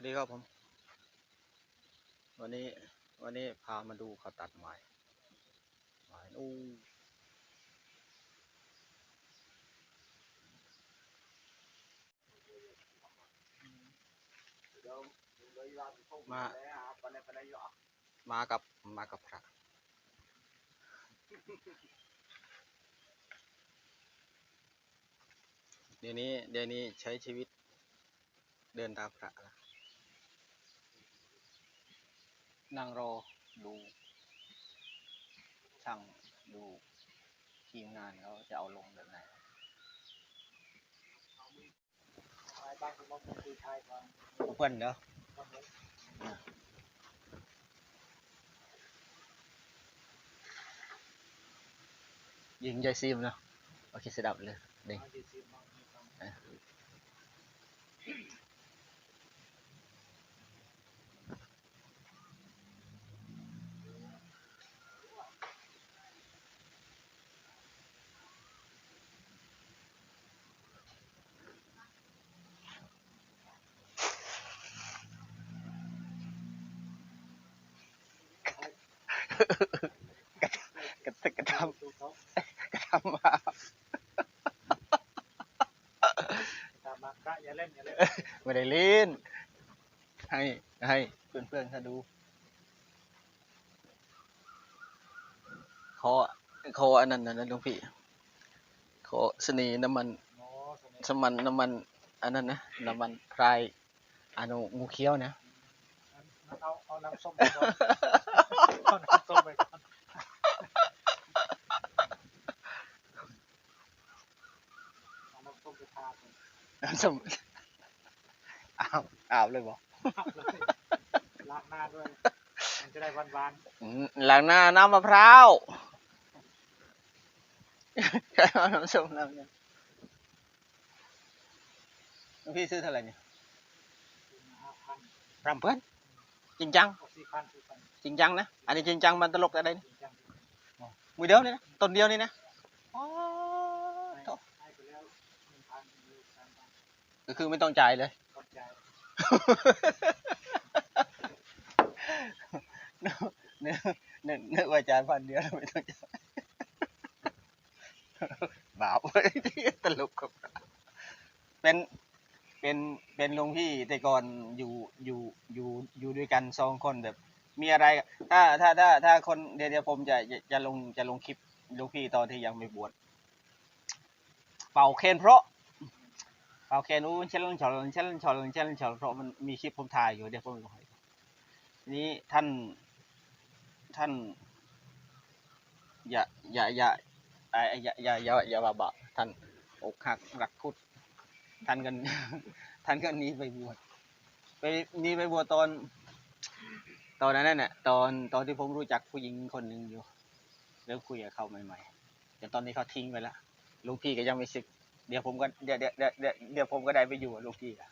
วัสดีครับผม วันนี้วันนี้พามาดูเขาตัดไม้ไม้อู้มามากับมากับพระเดี๋ยวนี้เดี๋ยวนี้ใช้ชีวิตเดินตามพระ นะนั่งรอดูช่างดูทีมงานเขาจะเอาลงแบบไหนบางคนมองคือชายก่อนเพื่อนเดี๋ยวยิงใจซีมเนาะโอเคสดับเลยเด้ง มาดีซีมองมีความ กระตึกกระท ดูเขาำกระทำมา ตามมาพระอย่าเล่นอย่าเล่น ไม่ได้เล่น ให้ให้เพื่อนเพื่อนๆเขาดูขอขออันนั้นนะนะหลวงพี่ขอสนีน้ำมันโอ้สมัยสมันน้ำมันอันนั้นนะน้ำมันพรายอันนงูเขียวนะนั้นเอาเอาน้ำส้มไปก่อนเอาน้ำส้มไปก่อนเอาน้ำส้มไปทาก่อนน้ำส้ม อ้าวอ้าวเลยบอกล้างหน้าด้วย มันจะได้หวานอืมหลังหน้าน้ำมะพร้าวใช่เอาน้ำส้มน้ำเนี่ยหลวงพี่ซื้อเท่าไหร่เนี่ยๆห้าพันรำเพื่อนจริงจังเอาสี่พันสี่พันจริงจังนะ อันนี้จริงจังมันตลกอะไรนี่จริงจังมือเดียวนี่นะต้นเดียวนี่นะอ๋อให้โถ่ให้ไปแล้วหนึ่งพันหรือสามพันก็คือไม่ต้องจ่ายเลยกดใจ เนื้อเนื้อเนื้ออว่าจ่ายพันเดียวไม่ต้องจ่ายบาปเว้ยตลกครับเป็นเป็นเป็นลุงพี่แต่ก่อนอยู่อยู่อยู่อยู่ด้วยกันสองคนแบบ มีอะไร ถ้าถ้าถ้าถ้าคนเดี๋ยวเดี๋ยวผมจะจะจะลงจะลงคลิปลุงพี่ตอนที่ยังไม่บวชเป่าเคนเพราะ เป่าเคนู้นเชลลนชอลเชลลนชอลเชลลนชอลเพราะมันมีคลิปผมถ่ายอยู่เดี๋ยวผมลงให้นี้ท่าน ท่าน อย่าอย่าอย่าไอ้อย่าอย่าอย่าอย่าบาบาท่านอกหักรักคุดท่านกันท่านก็หนีไปบวชไปนีไปบวชตอน ตอนนั้นน่ะตอนตอนที่ผมรู้จักผู้หญิงคนหนึ่งอยู่เริ่มคุยกับเขาใหม่ๆแต่ตอนนี้เขาทิ้งไปแล้วลูกพี่ก็ยังไม่ศึก เดี๋ยวผมก็เดี๋ยวเดี๋ยวเดี๋ยวเดี๋ยวเดี๋ยวผมก็ได้ไปอยู่กับลูกพี่อะ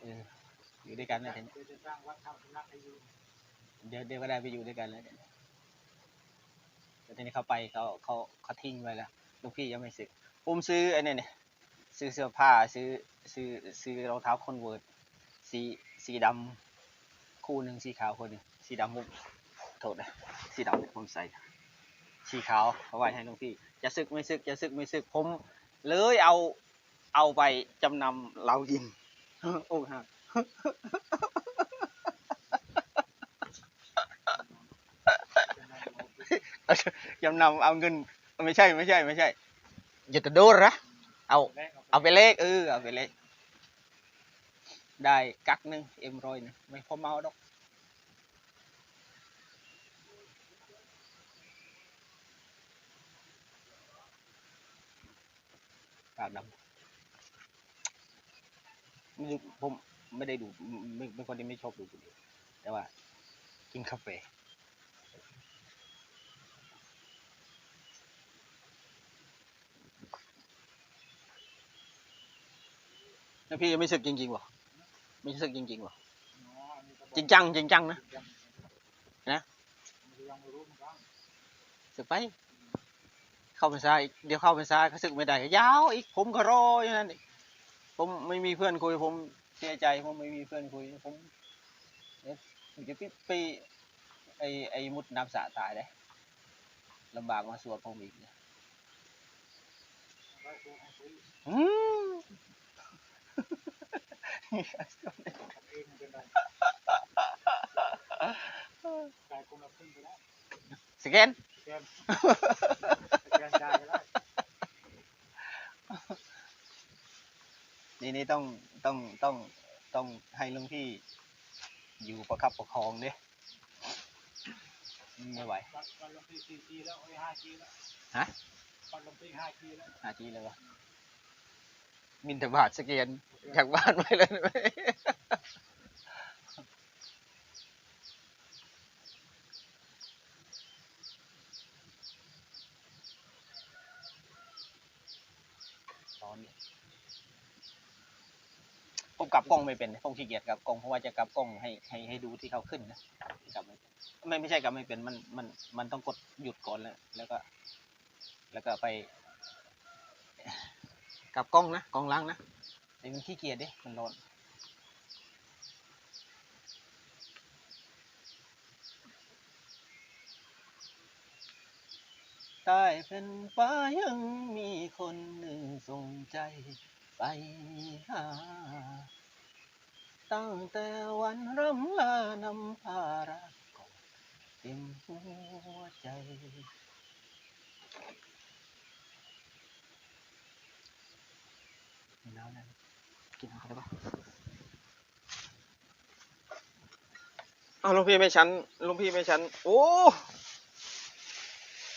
เอออยู่ด้วยกันนี้เดี๋ยวจะสร้างวัดทำสำนักให้อยู่เดี๋ยวเดี๋ยวก็ได้ไปอยู่ด้วยกันแล้วเดี๋ยแต่ทีนี้เขาไปเขาเขาเขาทิ้งไปแล้วลูกพี่ยังไม่ศึกผมซื้อไอ้นี่เนี่ยซื้อเสื้อผ้าซื้อซื้อซื้อรองเท้าคอนเวิร์ตสีสีดำคู่หนึ่งสีขาวคนหนึ่งสีดำผมโทษนะสีดำผมใส่สีขาวเอาไว้ให้ลูกพี่จะศึกไม่ศึกจะศึกไม่ศึกผม เลยเอาเอาไปจำนำเรายินโอ้ฮะจำนำเอาเงินไม่ใช่ไม่ใช่ไม่ใช่อย่าตะโดนนะเอาเอาไปเลขเออเอาไปเลขได้กักหนึ่งเอ็มรอยหนึงไม่พอเมาดอก ปากดำไม่ดูผมไม่ได้ดูไม่เป็นคนที่ไม่ชอบดูบุหรี่แต่ว่า กินกาแฟแล้วพี่ยังไม่สึกจริงๆวะไม่สึกจริงๆวะจริงจังจริงจังนะนะสึกไป เข้าพรรษาอีกเดี๋ยวเข้าพรรษาก็สึกไม่ได้ก็ยาวอีกผมก็รออย่างนั้นผมไม่มีเพื่อนคุยผมเสียใจผมไม่มีเพื่อนคุยผมเดี๋ยวผมจะพี่ไปไอไอมุดน้ำสระตายเลยลำบากมาสวดผมอีกเนี่ยอืม ทำเองมันเป็นไรจ่ายคนละครึ่งไปแล้วสแกนแกนแกนจ่ายไปแล้วนี่นี่ต้องต้องต้องต้องให้ลุงพี่อยู่ประคับประคองดิไม่ไหวปัดปัดลงที่สี่ทีแล้วโอ้ห้าทีแล้วฮะปัดลงที่ห้าทีแล้วอาทีเลยวะมินทบาทสแกนจากบ้านไปเลย ไหมตอนนี้ผมกลับกล้องไม่เป็นผมขี้เกียจกลับกล้องเพราะว่าจะกลับกล้องให้ให้ให้ดูที่เขาขึ้นนะกลับไม่ไม่ไม่ใช่กลับไม่เป็นมันมันมันต้องกดหยุดก่อนแล้วแล้วก็ แล้วก็ไปกลับกล้องนะกล้องล้างนะไอ้มันขี้เกียจดิมันร้อน ใต้แผ่นฟ้ายังมีคนหนึ่งส่งใจไปหา ตั้งแต่วันรำลานำพารักกอดเต็มหัวใจมีน้ำนั่นกินน้ำกันได้ปะเอาลุงพี่ไม่ชั้นลุงพี่ไม่ชั้น โอ้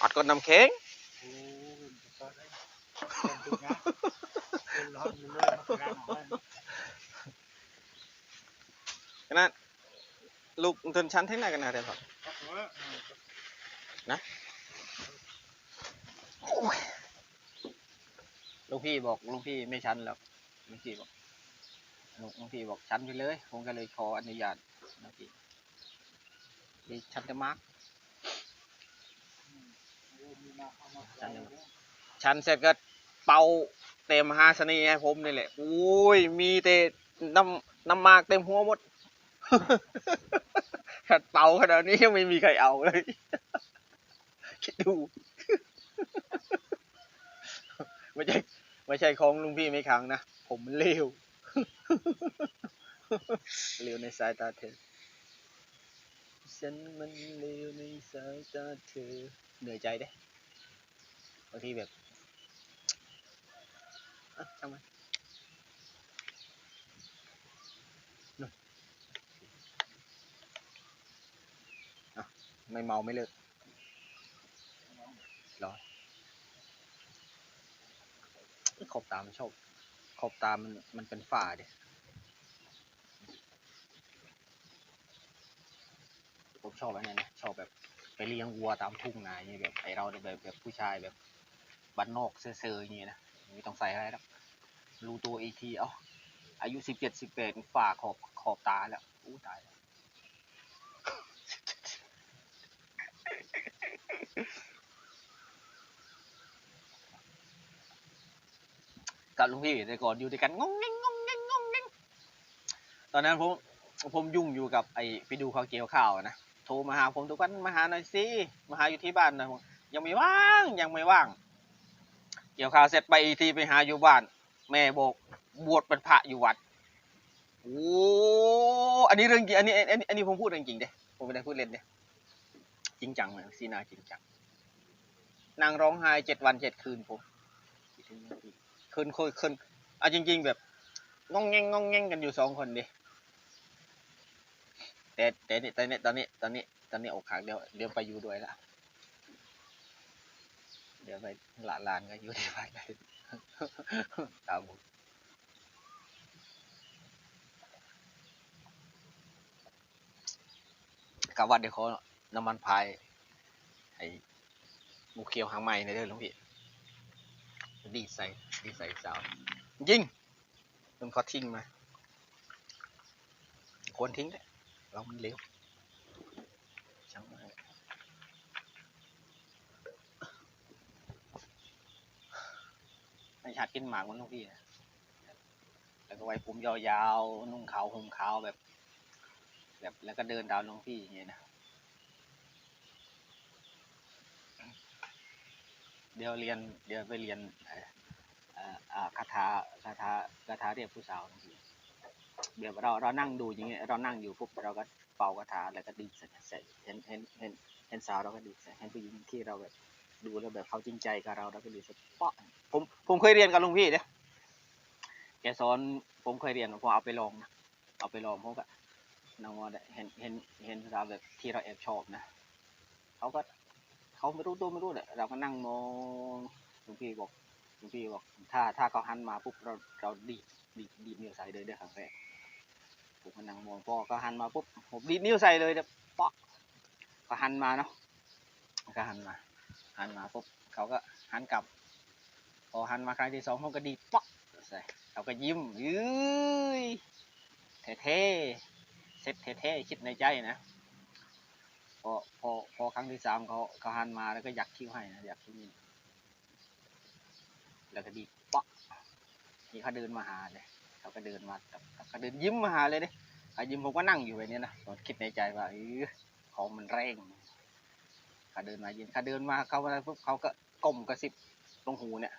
อัดก่อนน้ำแข็งโอ้ยตอนนี้นทุกงานชั้นเทำงานของมันาดลูกจนชั้นเท่าไหร่กันนะเดี๋ยวครับครับผมว่าอืมลุงพี่บอกลุงพี่ไม่ชั้นแล้วลุงพี่บอกลุงพี่บอกชั้นไปเลย ผมก็เลยขออนุญาตลุงพี่พี่ชั้นจะมาร์ก เริ่มมีมาเอามา จังเลย แล้ว ชั้นเสร็จก็เป่าเต็มหาสนีให้ผมนี่แหละโอ้ยมีแต่น้ำน้ำมากเต็มหัวหมดขัดเป่าขนาดนี้ยังไม่มีใครเอาเลย คิดดู ไม่ใช่ไม่ใช่ของลุงพี่ไม่ขังนะ ผมเลวเลวในสายตาเธอ ฉันมันเลวในสายตาเธอ เหนื่อยใจเด้บางทีแบบ อะช่างมันนู่นอะไม่เมาไม่เลิกร้อนขอบตามันชอบขอบตามันมันเป็นฝ้าเด้ผมชอบอันนี้นะชอบแบบไปเลี้ยงวัวตามทุ่งนาอย่างเงี้ยแบบไอเราแบบแบบผู้ชายแบบบ้านนอกเซ่อๆอย่างเงี้ยนะ ไม่ต้องใส่อะไรหรอกรู้ตัวอีกทีเอ้าอายุสิบเจ็ดสิบแปดฝ่าขอบขอบตาแล้วอู้ตายแล้วกับลุงพี่แต่ก่อนอยู่ด้วยกันงงงงงงงงงตอนนั้นผมผมยุ่งอยู่กับไอ้ไปดูเขาวเกี่ยวข้าวนะโทรมาหาผมทุกวันมาหาหน่อยสิมาหาอยู่ที่บ้านนะผมยังไม่ว่างยังไม่ว่าง กี่ยวข้าวเสร็จไปอีกทีไปหาอยู่บ้าน แม่บอกบวชเป็นพระอยู่วัดโอ้อันนี้เรื่องจริงอันนี้อันนี้อันนี้ผมพูดเรื่องจริงเด้ผมไม่ได้พูดเล่นเด้จริงจังเลยสีนาจริงจังนางร้องไห้เจ็ดวันเจ็ดคืนผมคืนคุยคืนเอาจริง ๆ แบบงองแงงงองแงงกันอยู่สองคนดิแต่แต่นี่ตอนนี้ตอนนี้ตอนนี้ตอนนี้อกหักเดี๋ยวเดี๋ยวไปอยู่ด้วยละ ดี๋ยวไปหลานหลานก็อยู่ที่บ้านกันตามผมกะว่าเดี๋ยวเขาน้ำมันพายไอ้หมูเขียวหางใหม่ในเด้อหลวงพี่ดีใส่ดีใส่สาวยิงมันเขาทิ้งมาควรทิ้งเลยเรามันเร็วช่างมัน ไม่ชาติกินหมากมันลูกพี่นะแล้วก็ไว้ผมยาวๆนุ่งขาวห่มขาวแบบ แบบแล้วก็เดินตามหลวงพี่อย่างเงี้ยนะเดี๋ยวเรียนเดี๋ยวไปเรียนเอ่อเอ่ออ่าคาถาคาถาคาถาเรียกผู้สาวหลวงพี่เดี๋ยวเราเรานั่งดูอย่างเงี้ยเรานั่งอยู่ปุ๊บเราก็เป่าคาถาแล้วก็ดีดใส่ใส่เห็นเห็นเห็นเห็นสาวเราก็ดีดใส่เห็นผู้หญิงที่เราแบบดูแล้วแบบเขาจริงใจกับเราเราก็ดีดใส่เปาะ ผมเคยเรียนกับลุงพี่เนี่ยแกสอนผมเคยเรียนผมเอาไปลองนะเอาไปลองผมก็นางว่าเห็นเห็นเห็นสาวแบบที่เราแอบชอบนะเขาก็เขาไม่รู้ตัวไม่รู้แหละเราก็นั่งมองลวงพี่บอกลวงพี่บอก ถ้าถ้าเขาหันมาปุ๊บเราเราดีดดีดดีดนิ้วใส่เลยได้ครั้งแรกผมก็นั่งมองพอเขาหันมาปุ๊บผมดีดนิ้วใส่เลยเดี๋ยปาะเขาหันมาเนาะก็หันมาหันมาปุ๊บเขาก็หันกลับ พอหันมาครั้งที่สองเขาก็ดีปาะใส่เขาก็ยิ้มยืยเท่ๆเซ็ตเท่ๆคิดในใจนะพอพอพอครั้งที่สามเขาเขาหันมาแล้วก็อยักคิ้วให้นะอยักคิ้วนี่แล้วก็ดีดเปาะนี่เขาเดินมาหาเลยเขาก็เดินมาเขาเดินยิ้มมาหาเลยเด้เขายิ้มผมก็นั่งอยู่แบบนี้นะผมคิดในใจว่าเออของมันแรงเขาเดินมายืนเขาเดินมาเขาอะไรปุ๊บเขาก็ก้มกระซิบตรงหูเนี่ย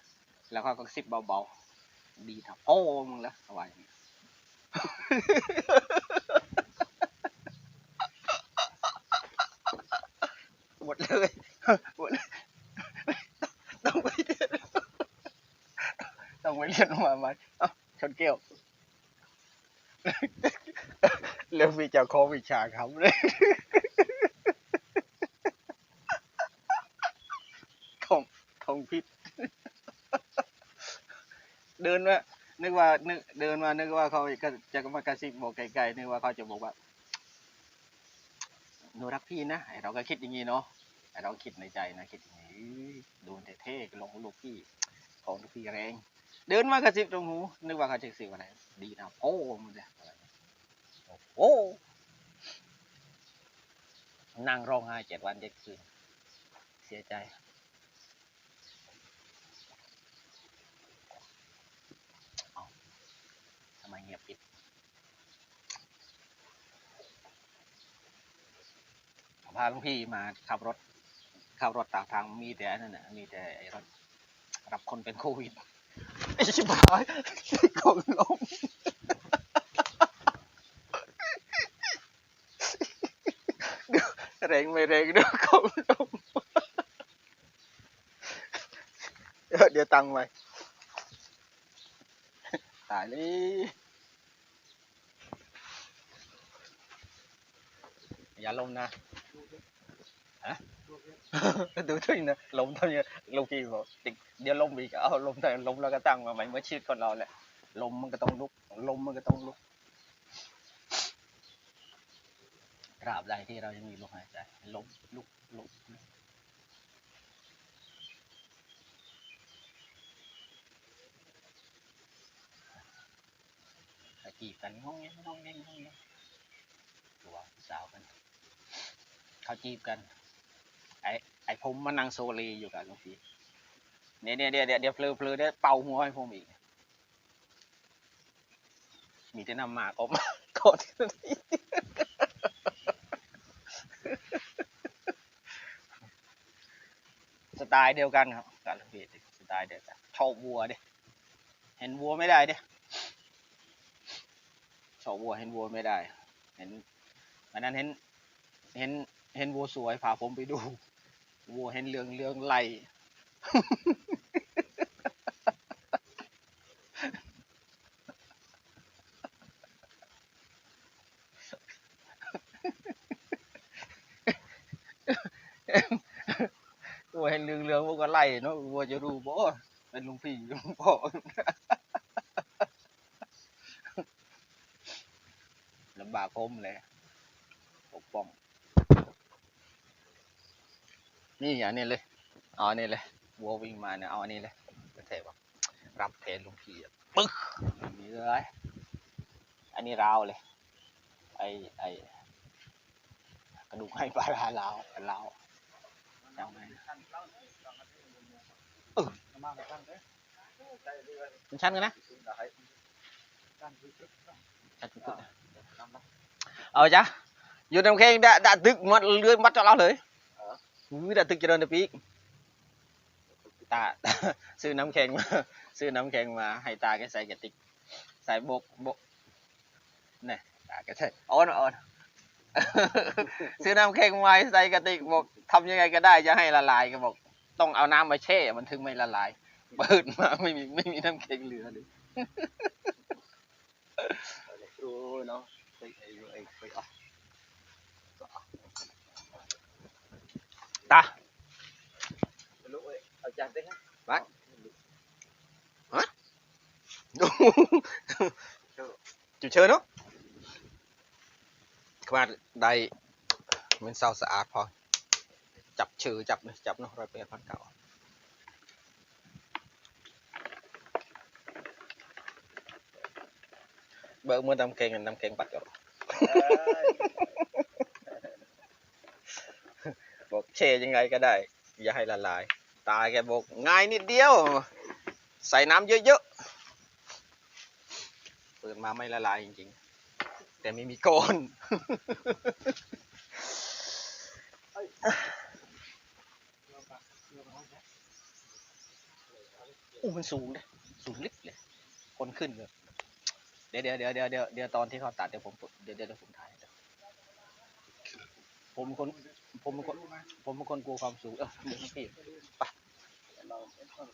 แล้วเขาก็กระซิบเบาๆ ดีทับโอ้มึงแล้วเขาว่าอย่างนี้หมดเลยหมดเลย ต้องไปเรียนต้องไปเรียนมาใหม่เอ้าชนเกี้ยวเรื่องวิจาโควิชาครับเลยของของพิษ เดินว่านึกว่านึกเดินมานึกว่าเขาจะมากระซิบบอกไกลๆนึกว่าเขาจะบอกว่าหนูรักพี่นะไอเราก็คิดอย่างนี้เนาะไอเราคิดในใจนะคิดอย่างนี้โดนเท่ๆลงลูกพี่ของลูกพี่แรง เดินมากระซิบตรงหูนึกว่าเขาจะสิบอะไรดีนะโอ้มันจะโอ้นั่งร้องไห้เจ็ดวันเจ็ดคืนเสียใจ ทำไม เงียปิดพาลุงพี่มาขับรถขับรถตามทางมีแต่อันนั่นน่ะมีแต่ไอ้รถรับคนเป็นโควิดไอ้ชิบหายของลมดี๋ยวแรงไม่แรงเดี๋ยวของลมเดี๋ยวเดี๋ยวตังไว้ตายเลย อย่าลมนะดูด้วยนะลมท่านี้ลมกี่บอกติเดี๋ยวลมอีกเอาลมแต่ลมแล้วก็ตั้งมาใหม่เมื่อชีวิตคนเราแหละลมมันก็ต้องลุกลมมันก็ต้องลุกตราบใดที่เรายังมีลมหายใจลมลุกลุกลุกตะกี้กันงงเงี้ยงงเงี้ยงงเงี้ยตัวสาวกัน เขาจีบกัน ไอ้ไอ้ผมมานั่งโซเลอยู่กับหลุงพี่เนี่ยเนี่ยเดี๋ยวเดี๋ยวเดี๋ยวเพลอเพลอได้เป่าหัวให้ผมอีก มีแต่นำหมากออกมาก่อนสไตล์เดียวกันครับกับหลุงพี่สไตล์เดียวกันชอบวัวเด้เห็นวัวไม่ได้เด้ชอบวัวเห็นวัวไม่ได้ เห็นวันนั้นเห็น เห็น เห็นวัวสวยพาผมไปดูวัวเห็นเรืองเรืองไหลวัวเห็นเรืองเรืองวัวก็ไล่เนาะวัวจะรู้บ่เป็นลุงพี่ลุงพ่อลำบากผมเลยปกป้อง นี่อันนี้เลยเอาอันนี้เลยวัววิ่งมาเนี่ยเอาอันนี้เลยเป็นเทแบบรับแทนลุงพี่อะปึ๊กอย่างนี้เลยอันนี้ราวเลย ไอไอกระดูกให้ปลาร้าลาวลาวจำไว้นะมาตั้งเลยมันชันกันนะการคือชุดเนาะจัดตึกเอาจ้ะอยู่น้ำแข็ง đã đã ตึกมัดเลื่อย มัด cho nó เลย ừ đã ตึก cho nó được ý ตาซื้อน้ำแข็งมาซื้อน้ำแข็งมาให้ตาแกใส่กระติก ใส่บกบกนี่ตาแกใส่อ่อนอ่อนซื้อน้ำแข็งมาใส่กระติกบอกทำยังไงก็ได้จะให้ละลายก็บอก ต้องเอาน้ำมาแช่มันถึงไม่ละลายเปิดมาไม่มีไม่มีน้ำแข็งเหลือเลยโอ้เนาะไปไอ้ไปอะตาลูกเอ้ยเอาจานไป ฮะจุดเชิญเนาะขมาได้มันเศร้าสะอาดพอจับชื่อจั บอกเชยังไงก็ได้ อย่าให้ละลาย ตายแกบอกง่ายนิดเดียว ใส่น้ำเยอะๆเปิดมาไม่ละลายจริงๆ แต่ไม่มีก้อนอู้มันสูงเลยสูงลิบเลย คนขึ้นเลยเดี๋ยวเดี๋ยวเดี๋ยวเดี๋ยวเดี๋ยวตอนที่เขาตัดเดี๋ยวผมเดี๋ยวเดี๋ยวผมถ่ายผมคน ผมเป็นคนผมเป็นคนกลัวความสูงเออเดี๋ยวพี่เราเป็นคน